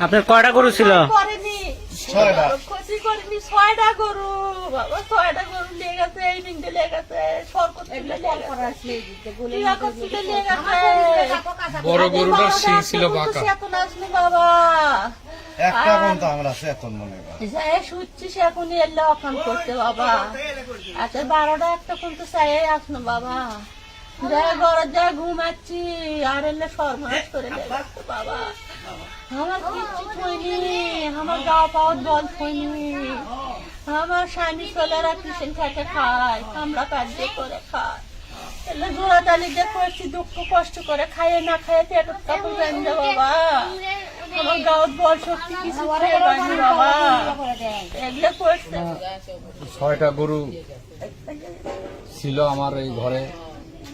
আপনার কয়টা গরু ছিল? বড় বাঁকা। একটা আমরা চেতন মনে করি। শুচ্ছি এখন এলে করতে বাবা। আচ্ছা বারোটা একটা কিন্তু চাই আসলো বাবা। যাই ঘরে যাই ঘুমাচ্ছি আর এলে সর্বনাশ করে বাবা। আমার কিচ্ছু থইনি আমার গা পাওয়ার আমার স্বামী ছেলেরা কিষেন খেতে খায়, আমরা কার্য করে জোড়া দিয়ে দুঃখ কষ্ট করে খাইয়ে না খাইয়ে বেঁধে বাবা। আমার বল শক্তি কিছু ছয়টা গরু ছিল আমার এই ঘরে।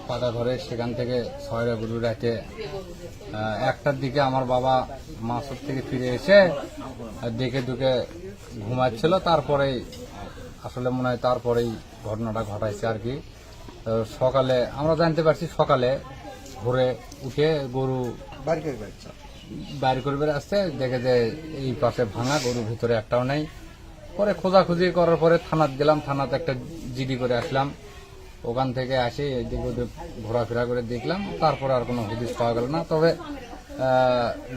পাকা ঘরে সেখান থেকে ছয়টা গরু রেখে একটার দিকে আমার বাবা মাসুর থেকে ফিরে এসে দেখে দুকে ঘুমাচ্ছিল। তারপরেই আসলে মনে হয় তারপরেই ঘটনাটা ঘটাইছে আর কি। সকালে আমরা জানতে পারছি সকালে ঘুরে উঠে গরু বাইরে করে বের আসছে দেখে যে এই পাশে ভাঙা গরু ভিতরে একটাও নেই। পরে খোঁজাখুঁজি করার পরে থানাত গেলাম থানাতে একটা জিডি করে আসলাম। ওখান থেকে আসে, এদিক ওদিক ঘোরাফেরা করে দেখলাম, তারপরে আর কোনো হদিস পাওয়া গেল না। তবে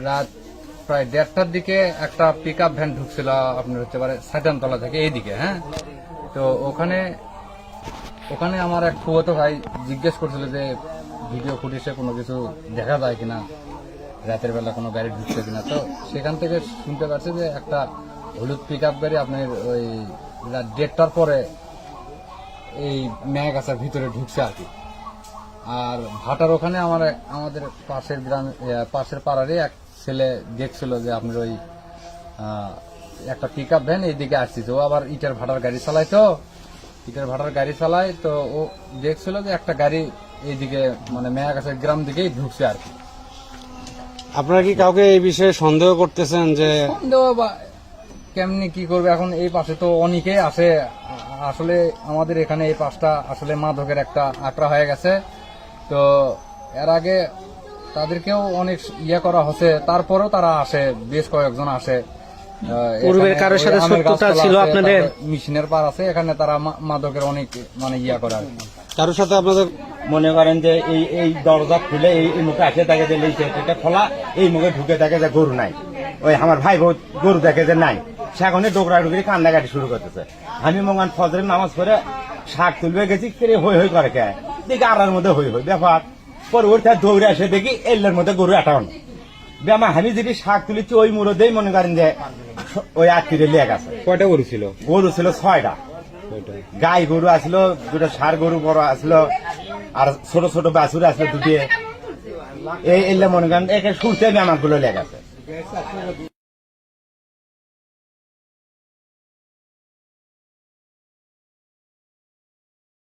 রাত প্রায় দেড়টার দিকে একটা পিক আপ ভ্যান ঢুকছিল, আপনার হচ্ছে পারে সাইটানতলা থেকে এইদিকে হ্যাঁ? তো ওখানে ওখানে আমার এক ফুয়তো ভাই জিজ্ঞেস করছিল যে, ভিডিও ফুটেজে কোনো কিছু দেখা যায় কিনা? রাতের বেলা কোনো গাড়ি ঢুকছে কিনা? তো সেখান থেকে শুনতে পারছি যে একটা হলুদ পিক আপ গাড়ি আপনার ওই রাত দেড়টার পরে এই মেয়াগাছার ভিতরে ঢুকছে আর কি। আর ভাটার ওখানে আমার আমাদের পাশের গ্রাম পাশের পাড়ারই এক ছেলে দেখছিল যে আপনার ওই একটা পিক আপ ভ্যান এইদিকে আসছে ও আবার ইটের ভাটার গাড়ি চালায় তো। ইটের ভাটার গাড়ি চালায় তো ও দেখছিল যে একটা গাড়ি এইদিকে মানে মেয়াগাছের গ্রাম দিকেই ঢুকছে আর কি। আপনারা কি কাউকে এই বিষয়ে সন্দেহ করতেছেন যে সন্দেহ বা কেমনি কি করবে? এখন এই পাশে তো অনেকেই আছে। আসলে আমাদের এখানে এই পাশটা আসলে মাদকের একটা আঁকড়া হয়ে গেছে। তো এর আগে তাদেরকেও অনেক ইয়ে করা হচ্ছে তারপরেও তারা আসে বেশ কয়েকজন আসে। পূর্বের কারোর সাথে শত্রুতা ছিল আপনাদের? তারপরে মেশিনের পার আছে এখানে তারা মাদকের অনেক মানে ইয়া করে আর কারোর সাথে আপনাদের মনে করেন যে এই এই দরজা খুলে এই মুখে আসে দেখে যে এই এটা খোলা এই মুখে ঢুকে দেখে যে গরু নাই। ওই আমার ভাই গরু দেখে যে নাই। সেখানে ডোকরা ডুকরি কান্নাকাটি শুরু করতেছে। আমি মঙ্গান ফজরের নামাজ পড়ে শাক তুলবে গেছি কেড়ে হই হই করে কে? দেখি আড়ার মধ্যে হই হই ব্যাপার। পরে ওর তার দৌড়ে এসে দেখি এল্লের মধ্যে গরু এটাও ব্যামা আমি যদি শাক তুলেছি ওই মুরদেই মনে করেন যে ওই আত্মীয় লেগ আছে। কয়টা গরু ছিল? গরু ছিল ছয়টা। গাই গরু আসলো দুটো ষাড় গরু বড় আসলো আর ছোট ছোট বাছুর আসলো দুটি। এই এলে মনে করেন একে শুনতে আমি আমারগুলো লেগে আছে।